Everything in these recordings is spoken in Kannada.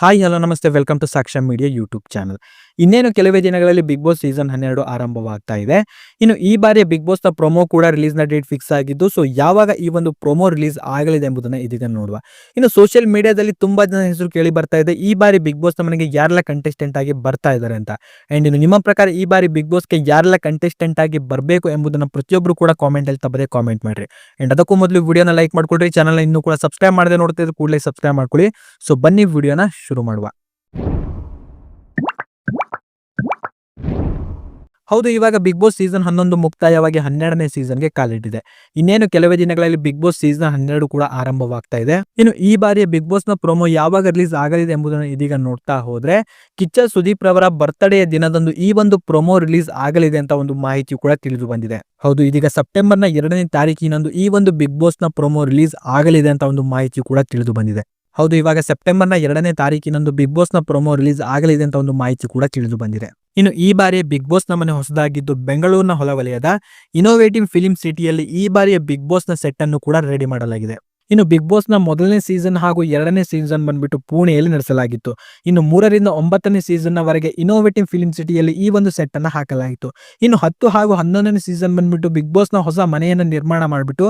ಹಾಯ್ ಹಲೋ ನಮಸ್ತೆ. Welcome to Sakshya media YouTube channel ಇನ್ನೇನು ಕೆಲವೇ ದಿನಗಳಲ್ಲಿ ಬಿಗ್ ಬಾಸ್ ಸೀಸನ್ ಹನ್ನೆರಡು ಆರಂಭವಾಗ್ತಾ ಇದೆ. ಇನ್ನು ಈ ಬಾರಿಯ ಬಿಗ್ ಬಾಸ್ನ ಪ್ರೊಮೋ ಕೂಡ ರಿಲೀಸ್ನ ಡೇಟ್ ಫಿಕ್ಸ್ ಆಗಿದ್ದು ಸೊ ಯಾವಾಗ ಈ ಒಂದು ಪ್ರೊಮೋ ರಿಲೀಸ್ ಆಗಲಿದೆ ಎಂಬುದನ್ನು ಇದೀಗ ನೋಡುವ. ಇನ್ನು ಸೋಷಿಯಲ್ ಮೀಡಿಯಾದಲ್ಲಿ ತುಂಬಾ ಜನ ಹೆಸರು ಕೇಳಿ ಬರ್ತಾ ಇದೆ. ಈ ಬಾರಿ ಬಿಗ್ ಬಾಸ್ ಮನೆಗೆ ಯಾರೆಲ್ಲ ಕಂಟೆಸ್ಟೆಂಟ್ ಆಗಿ ಬರ್ತಾ ಇದ್ದಾರೆ ಅಂತ. ಅಂಡ್ ಇನ್ನು ನಿಮ್ಮ ಪ್ರಕಾರ ಈ ಬಾರಿ ಬಿಗ್ ಬಾಸ್ಗೆ ಯಾರೆಲ್ಲ ಕಂಟೆಸ್ಟೆಂಟ್ ಆಗಿ ಬರಬೇಕು ಎಂಬುದನ್ನ ಪ್ರತಿಯೊಬ್ಬರು ಕೂಡ ಕಾಮೆಂಟ್ ಅಲ್ಲಿ ತಪ್ಪದೆ ಕಾಮೆಂಟ್ ಮಾಡ್ರಿ. ಅಂಡ್ ಅದಕ್ಕೂ ಮೊದಲು ವಿಡಿಯೋನ ಲೈಕ್ ಮಾಡ್ಕೊಳ್ರಿ. ಚಾನಲ್ ಇನ್ನೂ ಕೂಡ ಸಬ್ಸ್ಕ್ರೈಬ್ ಮಾಡದೆ ನೋಡ್ತಾ ಕೂಡಲೇ ಸಬ್ಸ್ಕ್ರೈಬ್ ಮಾಡ್ಕೊಳ್ಳಿ. ಸೊ ಬನ್ನಿ ವಿಡಿಯೋನ ಶುರು ಮಾಡುವ. ಹೌದು, ಇವಾಗ ಬಿಗ್ ಬಾಸ್ ಸೀಸನ್ ಹನ್ನೊಂದು ಮುಕ್ತಾಯವಾಗಿ ಹನ್ನೆರಡನೇ ಸೀಸನ್ಗೆ ಕಾಲಿಟ್ಟಿದೆ ಇನ್ನೇನು ಕೆಲವೇ ದಿನಗಳಲ್ಲಿ ಬಿಗ್ ಬಾಸ್ ಸೀಸನ್ ಹನ್ನೆರಡು ಕೂಡ ಆರಂಭವಾಗ್ತಾ ಇದೆ. ಇನ್ನು ಈ ಬಾರಿಯ ಬಿಗ್ ಬಾಸ್ನ ಪ್ರೊಮೋ ಯಾವಾಗ ರಿಲೀಸ್ ಆಗಲಿದೆ ಎಂಬುದನ್ನು ಇದೀಗ ನೋಡ್ತಾ ಹೋದ್ರೆ, ಕಿಚ್ಚ ಸುದೀಪ್ ರವರ ಬರ್ತ್ಡೇಯ ದಿನದಂದು ಈ ಒಂದು ಪ್ರೊಮೋ ರಿಲೀಸ್ ಆಗಲಿದೆ ಅಂತ ಒಂದು ಮಾಹಿತಿ ಕೂಡ ತಿಳಿದು ಬಂದಿದೆ. ಹೌದು, ಇದೀಗ ಸೆಪ್ಟೆಂಬರ್ನ ಎರಡನೇ ತಾರೀಕಿನಂದು ಈ ಒಂದು ಬಿಗ್ ಬಾಸ್ನ ಪ್ರೊಮೋ ರಿಲೀಸ್ ಆಗಲಿದೆ ಅಂತ ಒಂದು ಮಾಹಿತಿ ಕೂಡ ತಿಳಿದು ಬಂದಿದೆ. ಹೌದು, ಇವಾಗ ಸೆಪ್ಟೆಂಬರ್ನ ಎರಡನೇ ತಾರೀಕಿನಂದು ಬಿಗ್ ಬಾಸ್ನ ಪ್ರೊಮೋ ರಿಲೀಸ್ ಆಗಲಿದೆ ಅಂತ ಒಂದು ಮಾಹಿತಿ ಕೂಡ ತಿಳಿದು ಬಂದಿದೆ. ಇನ್ನು ಈ ಬಾರಿಯ ಬಿಗ್ ಬಾಸ್ ಮನೆ ಹೊಸದಾಗಿದ್ದು ಬೆಂಗಳೂರಿನ ಹೊಲವಲಯದ ಇನೋವೇಟಿವ್ ಫಿಲಿಂ ಸಿಟಿಯಲ್ಲಿ ಈ ಬಾರಿಯ ಬಿಗ್ ಬಾಸ್ನ ಸೆಟ್ ಅನ್ನು ಕೂಡ ರೆಡಿ ಮಾಡಲಾಗಿದೆ. ಇನ್ನು ಬಿಗ್ ಬಾಸ್ನ ಮೊದಲನೇ ಸೀಸನ್ ಹಾಗೂ ಎರಡನೇ ಸೀಸನ್ ಬಂದ್ಬಿಟ್ಟು ಪುಣೆಯಲ್ಲಿ ನಡೆಸಲಾಗಿತ್ತು. ಇನ್ನು ಮೂರರಿಂದ ಒಂಬತ್ತನೇ ಸೀಸನ್ ವರೆಗೆ ಇನೋವೇಟಿವ್ ಫಿಲ್ಮ್ ಸಿಟಿಯಲ್ಲಿ ಈ ಒಂದು ಸೆಟ್ ಅನ್ನ ಹಾಕಲಾಯಿತು ಇನ್ನು ಹತ್ತು ಹಾಗೂ ಹನ್ನೊಂದನೇ ಸೀಸನ್ ಬಂದ್ಬಿಟ್ಟು ಬಿಗ್ ಬಾಸ್ನ ಹೊಸ ಮನೆಯನ್ನು ನಿರ್ಮಾಣ ಮಾಡಿಬಿಟ್ಟು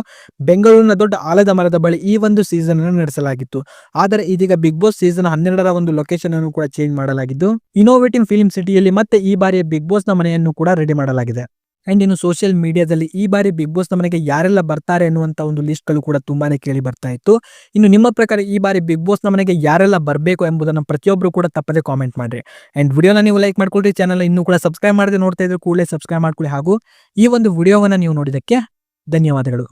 ಬೆಂಗಳೂರಿನ ದೊಡ್ಡ ಆಲದ ಮರದ ಬಳಿ ಈ ಒಂದು ಸೀಸನ್ ಅನ್ನು ನಡೆಸಲಾಗಿತ್ತು. ಆದರೆ ಇದೀಗ ಬಿಗ್ ಬಾಸ್ ಸೀಸನ್ ಹನ್ನೆರಡರ ಒಂದು ಲೊಕೇಶನ್ ಅನ್ನು ಕೂಡ ಚೇಂಜ್ ಮಾಡಲಾಗಿದ್ದು ಇನೋವೇಟಿವ್ ಫಿಲ್ಮ್ ಸಿಟಿಯಲ್ಲಿ ಮತ್ತೆ ಈ ಬಾರಿಯ ಬಿಗ್ ಬಾಸ್ನ ಮನೆಯನ್ನು ಕೂಡ ರೆಡಿ ಮಾಡಲಾಗಿದೆ. ಅಂಡ್ ಇನ್ನು ಸೋಷಿಯಲ್ ಮೀಡಿಯಾದಲ್ಲಿ ಈ ಬಾರಿ ಬಿಗ್ ಬಾಸ್ ನಮಗೆ ಯಾರೆಲ್ಲ ಬರ್ತಾರೆ ಅನ್ನುವಂಥ ಒಂದು ಲಿಸ್ಟ್ಗಳು ಕೂಡ ತುಂಬಾನೇ ಕೇಳಿ ಬರ್ತಾ ಇತ್ತು. ಇನ್ನು ನಿಮ್ಮ ಪ್ರಕಾರ ಈ ಬಾರಿ ಬಿಗ್ ಬಾಸ್ ನಮಗೆ ಯಾರೆಲ್ಲ ಬರಬೇಕು ಎಂಬುದನ್ನು ಪ್ರತಿಯೊಬ್ಬರು ಕೂಡ ತಪ್ಪದೆ ಕಾಮೆಂಟ್ ಮಾಡಿರಿ. ಅಂಡ್ ವಿಡಿಯೋನ ನೀವು ಲೈಕ್ ಮಾಡ್ಕೊಳ್ರಿ ಚಾನಲ್ ಇನ್ನೂ ಕೂಡ ಸಬ್ಸ್ಕ್ರೈಬ್ ಮಾಡದೆ ನೋಡ್ತಾ ಇದ್ರೆ ಕೂಡಲೇ ಸಬ್ಸ್ಕ್ರೈಬ್ ಮಾಡ್ಕೊಳ್ಳಿ ಹಾಗೂ ಈ ಒಂದು ವಿಡಿಯೋವನ್ನು ನೀವು ನೋಡಿದಕ್ಕೆ ಧನ್ಯವಾದಗಳು.